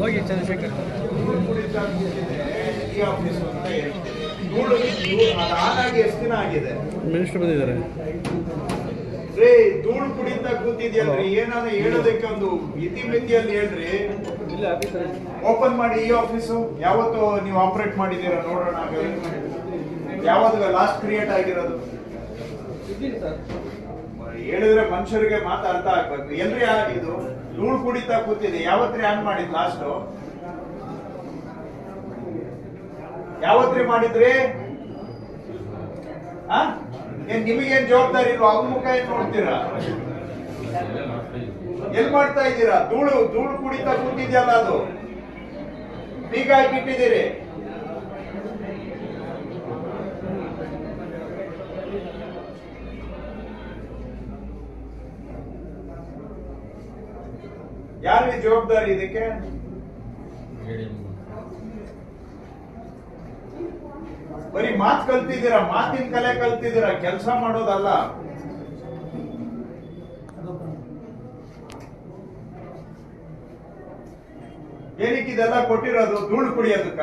ಹೋಗಿ ಚಂದ್ರಶೇಖರ್ ಎಷ್ಟು ದಿನ ಆಗಿದೆ ಮಿನಿಸ್ಟರ್ ಬಂದಿದ್ದಾರೆ. ರೇ ಧೂಳು ಕುಡಿತ ಕೂತಿದ್ಯಲ್ರಿ, ಏನಾದ್ರು ಹೇಳೋದಕ್ಕೆ ಒಂದು ಇತಿ ಮಿತಿಯಲ್ಲಿ ಹೇಳ್ರಿ. ಓಪನ್ ಮಾಡಿ ಈ ಆಫೀಸು ಯಾವತ್ತು ನೀವು ಆಪರೇಟ್ ಮಾಡಿದ್ದೀರಾ ನೋಡೋಣ ಯಾವಾಗ ಲಾಸ್ಟ್ ಕ್ರಿಯೇಟ್ ಆಗಿರೋದು. ಹೇಳಿದ್ರೆ ಮನುಷ್ಯರಿಗೆ ಮಾತು ಅರ್ಥ ಆಗ್ಬೇಕು. ಎಲ್ರಿ ಇದು? ಧೂಳು ಕುಡಿತಾ ಕೂತಿದೆ. ಯಾವತ್ರಿ ಆನ್ ಮಾಡಿದ್ ಲಾಸ್ಟ್ ಯಾವತ್ರಿ ಮಾಡಿದ್ರಿ? ಏನ್ ನಿಮಗೇನ್ ಜವಾಬ್ದಾರಿ ಇಲ್ವಾ? ಅವ್ನ ಮುಖ ಏನ್ ನೋಡ್ತೀರಾ? ಎಲ್ ಮಾಡ್ತಾ ಇದ್ದೀರಾ? ಧೂಳು ಧೂಳು ಕುಡಿತಾ ಕೂತಿದ್ಯಲ್ಲ ಅದು. ಬೀಗ ಹಾಕಿಟ್ಟಿದ್ದೀರಿ ಯಾರಿಗೆ ಜವಾಬ್ದಾರಿ ಇದಕ್ಕೆ? ಬರೀ ಮಾತ್ ಕಲ್ತಿದ್ದೀರಾ? ಮಾತಿನ ಕಲೆ ಕಲ್ತಿದ್ದೀರಾ? ಕೆಲಸ ಮಾಡೋದಲ್ಲ. ಏನಕ್ಕೆ ಇದೆಲ್ಲ ಕೊಟ್ಟಿರೋದು? ಧೂಳು ಕುಡಿಯೋದಕ್ಕ?